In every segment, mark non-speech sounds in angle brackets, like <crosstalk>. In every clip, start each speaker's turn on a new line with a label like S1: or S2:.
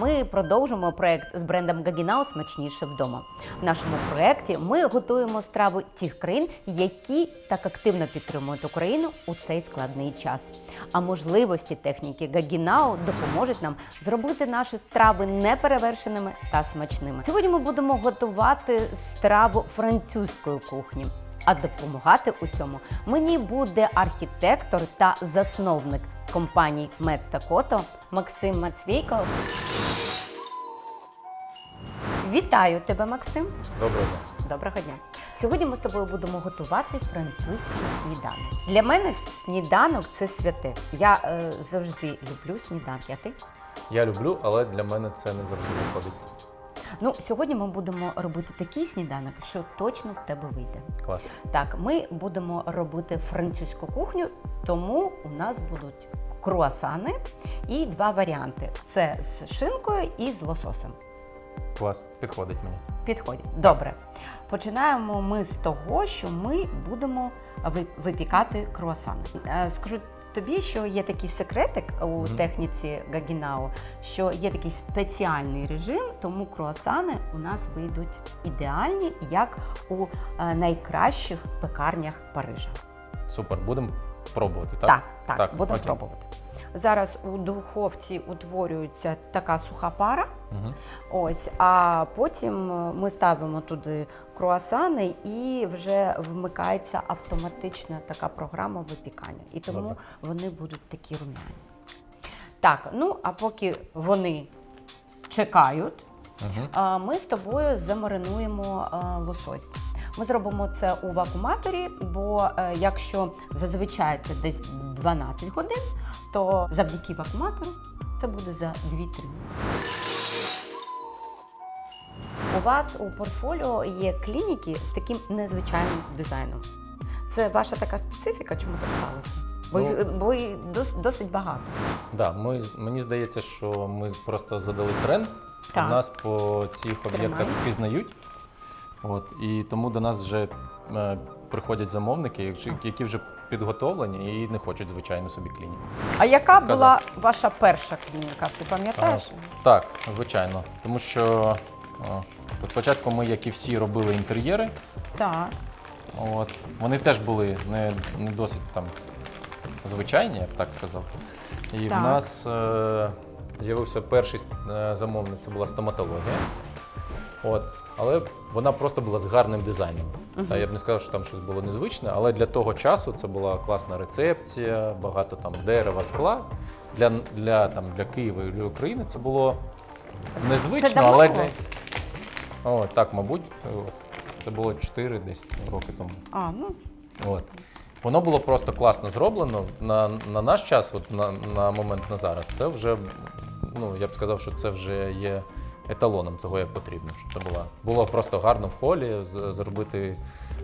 S1: Ми продовжимо проект з брендом Гагінау смачніше вдома. В нашому проекті ми готуємо страви тих країн, які так активно підтримують Україну у цей складний час. А можливості техніки Гагінау допоможуть нам зробити наші страви неперевершеними та смачними. Сьогодні ми будемо готувати страву французької кухні. А допомагати у цьому мені буде архітектор та засновник компанії Мец та Кото Максим Мацвійко. Вітаю тебе, Максим.
S2: Доброго дня.
S1: Доброго дня. Сьогодні ми з тобою будемо готувати французький сніданок. Для мене сніданок це святе. Я е, завжди люблю сніданки. А ти?
S2: Я люблю, але для мене це не завжди виходить.
S1: Ну, сьогодні ми будемо робити такий сніданок, що точно в тебе вийде.
S2: Клас.
S1: Так, ми будемо робити французьку кухню, тому у нас будуть круасани і два варіанти: це з шинкою і з лососем.
S2: Клас. Підходить мені.
S1: Підходять. Добре. Починаємо ми з того, що ми будемо випікати круасани. Е, Скажу тобі, що є такий секретик у
S2: Мгм.
S1: техніці Гагінау, що є такий спеціальний режим, тому круасани у нас вийдуть ідеальні, як у е, найкращих пекарнях Парижа.
S2: Супер. Будемо пробувати, так?
S1: Так, так,
S2: Так,
S1: будемо пробувати. Зараз у духовці утворюється така суха пара.
S2: Угу.
S1: Ось, а потім е, ми ставимо туди круасани і вже вмикається автоматична така програма випікання. І тому
S2: Добре.
S1: вони будуть такі румяні. Так, ну а поки вони чекають,
S2: Угу.
S1: ми з тобою замаринуємо лосось. Ми зробимо це у вакууматорі, бо е, якщо зазвичай це десь 12 годин, то завдяки вакууматору це буде за 2-3. У вас у портфоліо є клініки з таким незвичайним дизайном. Це ваша така специфіка, чому так сталося? Бо, їх-
S2: Ну.
S1: бо їх досить багато.
S2: Да, ми, мені здається, що ми просто задали тренд.
S1: Так.
S2: Нас по цих об'єктах впізнають. От, і тому до нас вже е, приходять замовники, які- вже підготовлені і не хочуть звичайно собі клініку.
S1: А яка
S2: Казав.
S1: була ваша перша клініка? Ти пам'ятаєш?
S2: А, Так, звичайно. Тому що о, спочатку ми, як і всі, робили інтер'єри.
S1: Так.
S2: От. Вони теж були не, не досить там звичайні, я б так сказав. І
S1: Так.
S2: в нас е, з'явився перший е, замовник, це була стоматологія. От. Але вона просто була з гарним дизайном. Та я б не сказав, що там щось було незвичне, але для того часу це була класна рецепція, багато там дерева, скла. Для, для, там, для Києва і для України це було незвично,
S1: давно
S2: але для. О, так, мабуть, це було 4 десь роки тому.
S1: А, ну
S2: От. Воно було просто класно зроблено. На, на наш час, от на, на момент на зараз, це вже, ну, я б сказав, що це вже є еталоном того, як потрібно. Щоб це була. Було просто гарно в холі зробити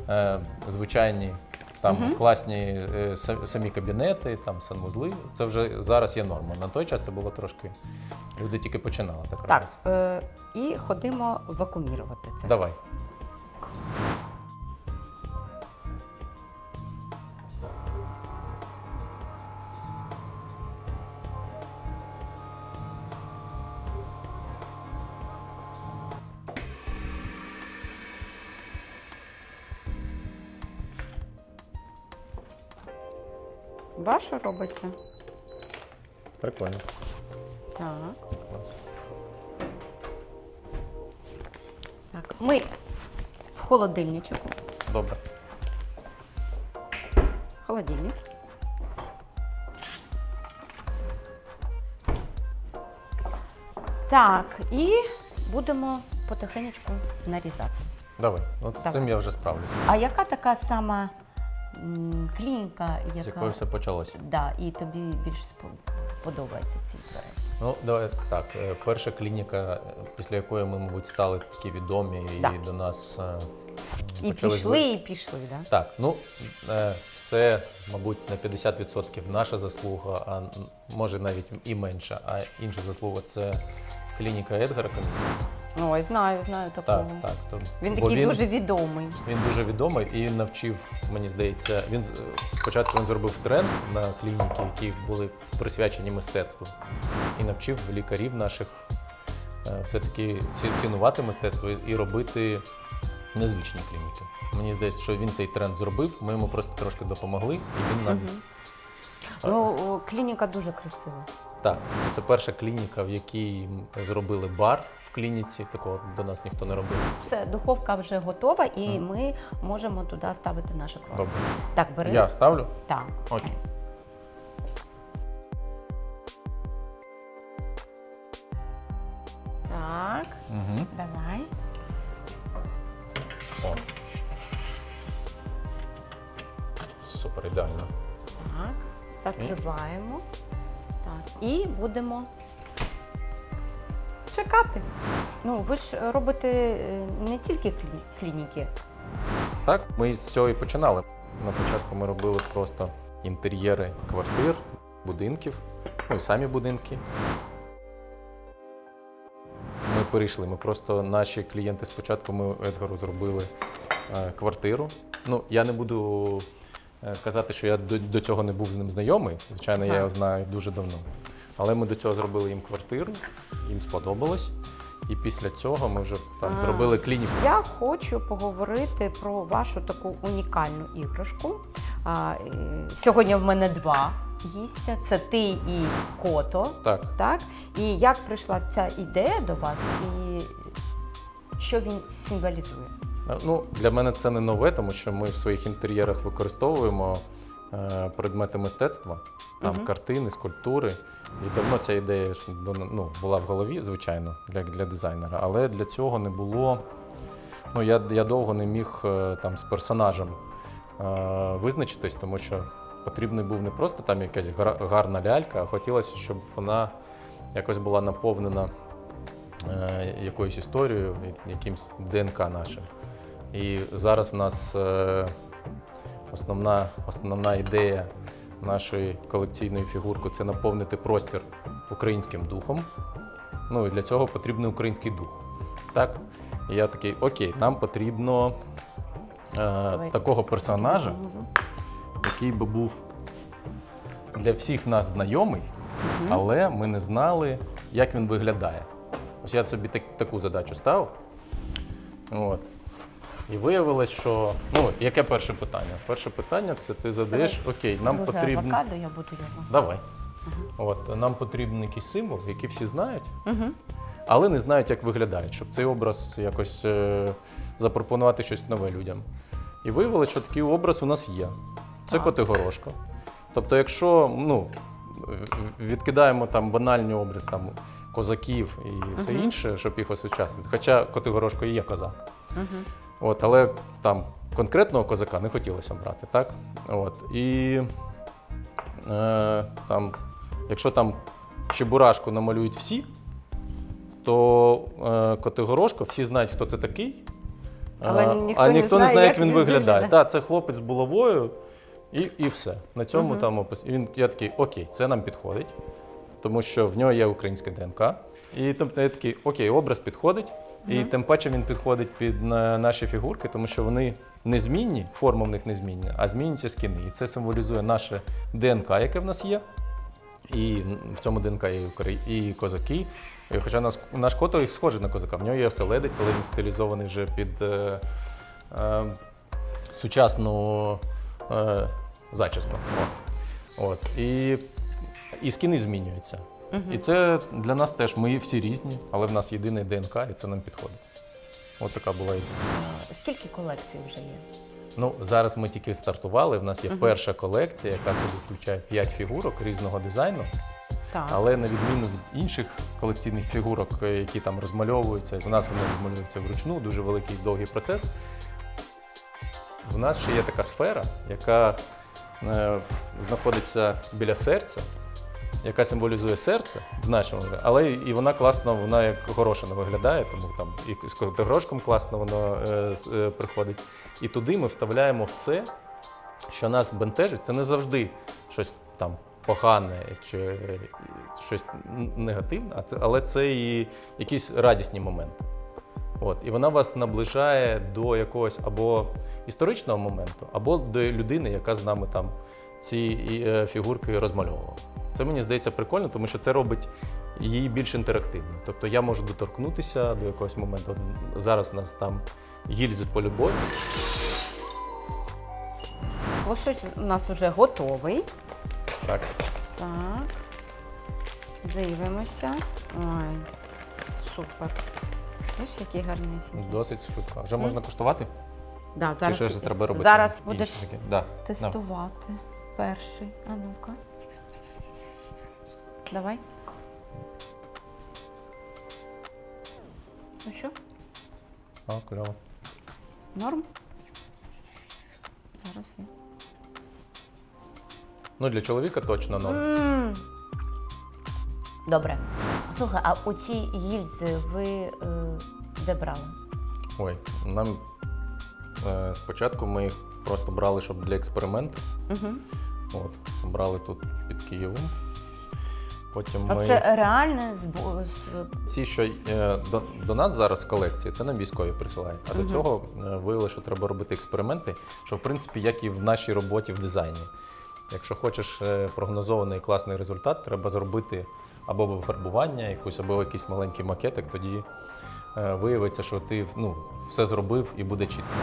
S2: е, звичайні там класні е, самі кабінети, там санвузли. Це вже зараз є норма. На той час це було трошки. Люди тільки починали так,
S1: так.
S2: робити.
S1: Е, і ходимо вакуумірувати це.
S2: Давай.
S1: Ваше робиться.
S2: Прикольно.
S1: Так. Так. Ми в холодильничку.
S2: Добре.
S1: Холодильник. Так, і будемо потихенечку нарізати.
S2: Давай. От з
S1: Давай.
S2: цим я вже справлюся.
S1: А яка така сама м, клініка, яка
S2: З якою все почалося.
S1: да, і тобі більш спо- подобається цей проект?
S2: Ну, давай так. е, Перша клініка, е, після якої ми, мабуть, стали такі відомі,
S1: Да.
S2: і до нас е,
S1: І
S2: почали
S1: пішли, і пішли, да?
S2: Так, ну е, це, мабуть, на 50% наша заслуга, а може навіть і менша. А інша заслуга це клініка Едгара Камінського.
S1: Ой, знаю, знаю такого.
S2: Так, так. То,
S1: Він
S2: бо
S1: такий дуже відомий.
S2: Він дуже відомий і навчив, мені здається, він з- спочатку він зробив тренд на клініки, які були присвячені мистецтву, і навчив лікарів наших е, все-таки ці- цінувати мистецтво і- і робити незвичні клініки. Мені здається, що він цей тренд зробив. Ми йому просто трошки допомогли, і він нам
S1: Мгм. Ну, о, клініка дуже красива.
S2: так. Це перша клініка, в якій зробили бар в клініці. Такого до нас ніхто не робив.
S1: Все, духовка вже готова, і ми можемо туди ставити наше круасан.
S2: Добре.
S1: Так, бери.
S2: Я ставлю.
S1: Так.
S2: Окей.
S1: Так,
S2: Угу.
S1: давай.
S2: О. Супер ідеально.
S1: Так, закриваємо. Так. І будемо чекати. Ну, ви ж робите е, не тільки клініки.
S2: Так, ми з цього і починали. На початку ми робили просто інтер'єри квартир, будинків, ну і самі будинки. Ми перейшли. Ми просто наші клієнти спочатку ми Едгару зробили е, квартиру. Ну, я не буду е, казати, що я до, до цього не був з ним знайомий. Звичайно, я його знаю дуже давно. Але ми до цього зробили їм квартиру, їм сподобалось. І після цього ми вже там зробили клініку.
S1: Я хочу поговорити про вашу таку унікальну іграшку. А, е, сьогодні в мене два гістя: це ти і кото.
S2: Так.
S1: Так? І як прийшла ця ідея до вас, і що він символізує?
S2: Е, Ну, для мене це не нове, тому що ми в своїх інтер'єрах використовуємо предмети мистецтва, там
S1: Мгм.
S2: картини, скульптури. І давно ця ідея ж, ну, була в голові, звичайно, для, для дизайнера, але для цього не було. Ну, я, я довго не міг е, там з персонажем е, визначитись, тому що потрібний був не просто там якась гра- гарна лялька, а хотілося, щоб вона якось була наповнена е, якоюсь історією, і- якимсь ДНК нашим. І зараз в нас е, основна, основна ідея нашої колекційної фігурки це наповнити простір українським духом. Ну і для цього потрібен український дух. Так? І я такий, окей, нам потрібно е, такого персонажа, який би був для всіх нас знайомий, але ми не знали, як він виглядає. Ось я собі так, таку задачу ставив. От. І виявилось, що. Ну, яке перше питання? Перше питання це ти задаєш, окей, нам потрібно.
S1: авокадо, я буду його.
S2: Давай. От, нам потрібен якийсь символ, який всі знають,
S1: Угу.
S2: але не знають, як виглядає, щоб цей образ якось е, запропонувати щось нове людям. І виявилось, що такий образ у нас є. Це
S1: Так.
S2: Котигорошко. Тобто, якщо ну, відкидаємо там банальний образ там, козаків і все
S1: Мгм.
S2: інше, щоб їх осучаснити. Хоча Котигорошко і є козак.
S1: Угу.
S2: От, але там конкретного козака не хотілося брати, так? От, і е, там, якщо там Чебурашку намалюють всі, то е, Котигорошко всі знають, хто це такий.
S1: Але
S2: а,
S1: ніхто
S2: а
S1: не
S2: ніхто не
S1: знає,
S2: знає,
S1: як
S2: як він виглядає.
S1: виглядає.
S2: Так, це хлопець з булавою і, і все. На цьому
S1: Мгм.
S2: там опис. І він, я такий, окей, це нам підходить, тому що в нього є українське ДНК. І тобто я такий, окей, образ підходить. І тим паче він підходить під на- наші фігурки, тому що вони незмінні, форма в них не змінна, а змінюються скини. І це символізує наше ДНК, яке в нас є. І в цьому ДНК є і, украї- і козаки. Хоча наш, наш кото їх схожий на козака. В нього є оселедець, але він стилізований вже під е, е, сучасну е, зачіску. О. От. І, і скини змінюються. І це для нас теж ми всі різні, але в нас єдиний ДНК, і це нам підходить. От така була ідея.
S1: Скільки колекцій вже є?
S2: Ну, зараз ми тільки стартували. В нас є
S1: Мгм.
S2: перша колекція, яка собі включає 5 фігурок різного дизайну.
S1: Так.
S2: Але на відміну від інших колекційних фігурок, е, які там розмальовуються, у нас вони розмальовуються вручну, дуже великий довгий процес. У нас ще є така сфера, яка е, знаходиться біля серця, яка символізує серце в нашому, але і вона класно, вона як горошина виглядає, тому там і з котигрошком класно воно е, е, приходить. І туди ми вставляємо все, що нас бентежить. Це не завжди щось там погане чи е, щось негативне, але це і якісь радісні моменти. От, і вона вас наближає до якогось або історичного моменту, або до людини, яка з нами там ці е, фігурки розмальовувала. Це мені здається прикольно, тому що це робить її більш інтерактивною. Тобто я можу доторкнутися до якогось моменту. Зараз у нас там гільзи по любові.
S1: Ось у нас вже готовий.
S2: Так.
S1: Так. Дивимося. Ой, супер. Бачиш, який гарнісінький.
S2: Досить швидко. Вже можна куштувати?
S1: Да,
S2: Чи
S1: зараз
S2: щось треба робити?
S1: Зараз будеш
S2: таке? Да.
S1: тестувати перший. А ну-ка. Давай. Ну що.
S2: О, кльово.
S1: норм? Зараз я.
S2: Ну, для чоловіка точно норм.
S1: М. Добре. Слухай, а оці гільзи ви е, де брали?
S2: Ой, нам е, спочатку ми їх просто брали, щоб для експерименту.
S1: Угу.
S2: От, брали тут під Києвом. Потім ми.
S1: це реальне збо...
S2: Ці, що е, до, до нас зараз в колекції, це нам військові присилають. А
S1: Мгм.
S2: до цього е, виявили, що треба робити експерименти, що в принципі, як і в нашій роботі в дизайні. Якщо хочеш е, прогнозований класний результат, треба зробити або фарбування, якусь, або якийсь маленький макетик, тоді е, виявиться, що ти ну, все зробив і буде чітко.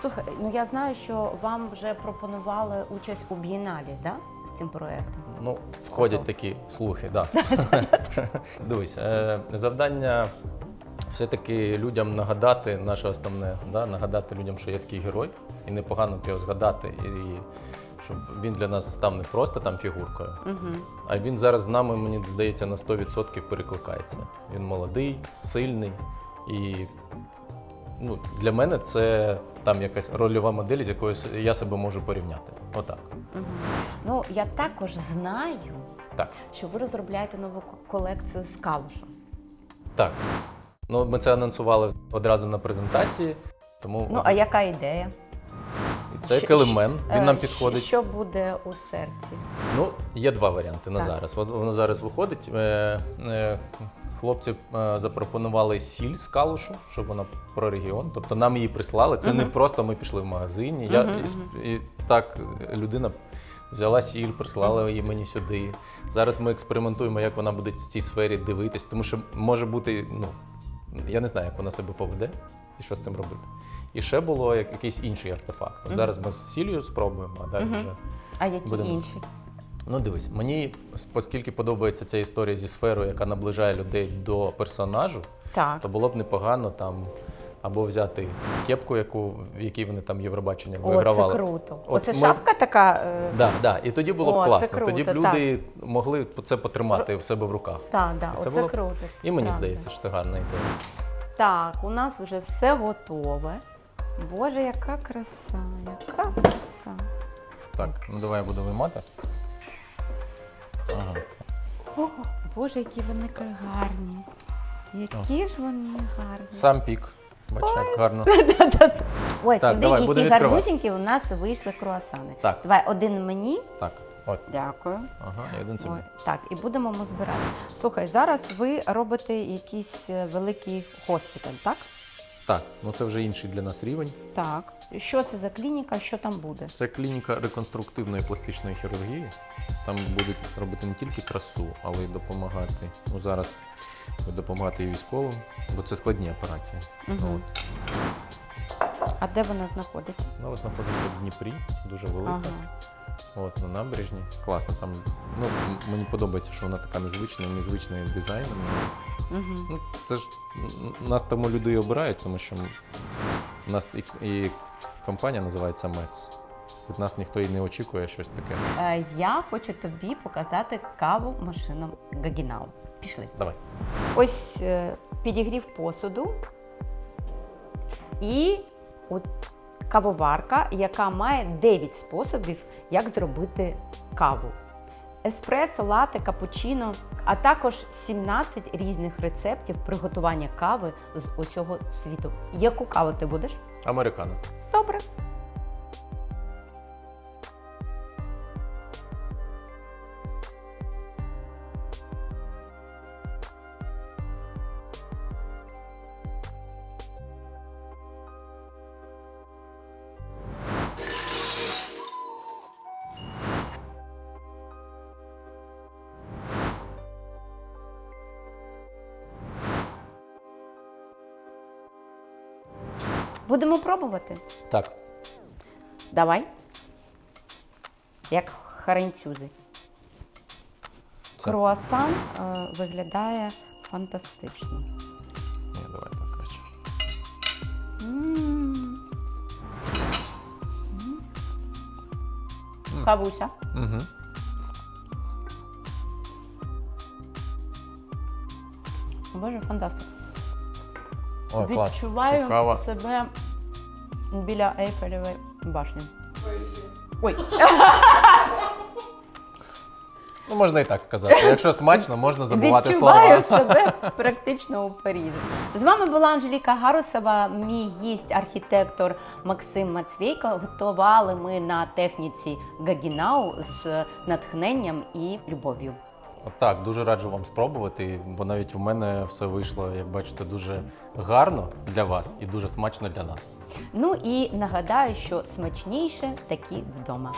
S1: Слухай, ну я знаю, що вам вже пропонували участь у бієналі, да? З цим проєктом.
S2: Ну, входять такі слухи, так. <laughs> Да. Дивись, е, завдання все-таки людям нагадати, наше основне, да, нагадати людям, що є такий герой, і непогано його згадати, і, і щоб він для нас став не просто там фігуркою,
S1: Угу.
S2: а він зараз з нами, мені здається, на 100% перекликається. Він молодий, сильний і ну, для мене це там якась рольова модель, з якою я себе можу порівняти. Отак.
S1: Угу. Ну, я також знаю,
S2: Так.
S1: що ви розробляєте нову колекцію з калушем.
S2: Так. Ну, ми це анонсували одразу на презентації, тому
S1: Ну, а яка ідея?
S2: це як
S1: що-
S2: елемент,
S1: Е,
S2: він нам підходить.
S1: Що буде у серці?
S2: Ну, є два варіанти на
S1: Так.
S2: зараз. Воно зараз виходить. Е, е, Хлопці е, запропонували сіль з калушу, щоб вона про регіон. Тобто нам її прислали. Це не просто ми пішли в магазині. Я,
S1: Мгм,
S2: і, і так людина взяла сіль, прислала її мені сюди. Зараз ми експериментуємо, як вона буде в цій сфері дивитись, тому що може бути, ну я не знаю, як вона себе поведе і що з цим робити. І ще було як, якийсь інший артефакт. От
S1: Мгм.
S2: Зараз ми з сіллю спробуємо, а далі
S1: Мгм.
S2: вже.
S1: А які
S2: Будемо.
S1: інші?
S2: Ну, дивись, мені оскільки подобається ця історія зі сферою, яка наближає людей до персонажу,
S1: Так.
S2: то було б непогано там або взяти кепку, яку в якій вони там Євробачення
S1: О,
S2: вигравали.
S1: це круто.
S2: От
S1: Оце
S2: ми-
S1: шапка така. е,
S2: Да, да. І тоді було
S1: О,
S2: б класно. тоді б
S1: круто,
S2: люди могли це потримати в себе в руках.
S1: Так, да,
S2: І це було
S1: круто.
S2: І мені
S1: правда.
S2: здається, що це гарна ідея.
S1: Так, у нас вже все готове. Боже, яка краса, яка краса.
S2: Так, ну давай я буду виймати. Ага.
S1: О, Боже, які вони гарні. Які ж вони гарні.
S2: Сам пік. Бачиш, як гарно.
S1: Ой,
S2: Так, давай,
S1: які
S2: відкривати.
S1: гарбузенькі у нас вийшли круасани.
S2: Так.
S1: Давай один мені.
S2: Так. От.
S1: Дякую.
S2: Ага, і один собі.
S1: Ой, так, і будемо ми збирати. Слухай, зараз ви робите якийсь е, великий госпіталь, так?
S2: Так, ну це вже інший для нас рівень.
S1: Так. Що це за клініка, що там буде?
S2: Це клініка реконструктивної пластичної хірургії. Там будуть робити не тільки красу, але й допомагати. Ну зараз допомагати і військовим, бо це складні операції.
S1: Мгм.
S2: От.
S1: А де вона знаходиться?
S2: Вона знаходиться в Дніпрі, дуже велика.
S1: Ага.
S2: От на набережні. Класно там. Ну мені подобається, що вона така незвична, незвичний дизайн.
S1: Угу.
S2: Ну це ж нас тому люди і обирають, тому що у нас і, і компанія називається МЕЦ. Від нас ніхто і не очікує щось таке.
S1: Е, я хочу тобі показати каву машину Гагінау. Пішли.
S2: Давай.
S1: Ось е, підігрів посуду і от кавоварка, яка має 9 способів, як зробити каву. Еспресо, лате, капучино, а також 17 різних рецептів приготування кави з усього світу. Яку каву ти будеш?
S2: Американо.
S1: Добре. Будемо пробувати.
S2: Так.
S1: Давай. Як харенцюзи.
S2: Все.
S1: Круасан е, виглядає фантастично.
S2: Ні, давай так краще.
S1: М. Кавуся.
S2: Угу.
S1: Боже, фантастика.
S2: Ой, клас.
S1: Відчуваю
S2: Цікаво.
S1: себе біля Ейфелевої башні. Ой,
S2: Ну, можна і так сказати. Якщо смачно, можна забувати
S1: відчуваю
S2: слова.
S1: себе практично у Парижі. З вами була Анжеліка Гарусова, мій гість, архітектор Максим Мацвейко. Готували ми на техніці Гагінау з натхненням і любов'ю.
S2: Так, дуже раджу вам спробувати, бо навіть в мене все вийшло, як бачите, дуже гарно для вас і дуже смачно для нас.
S1: Ну і нагадаю, що смачніше такі вдома.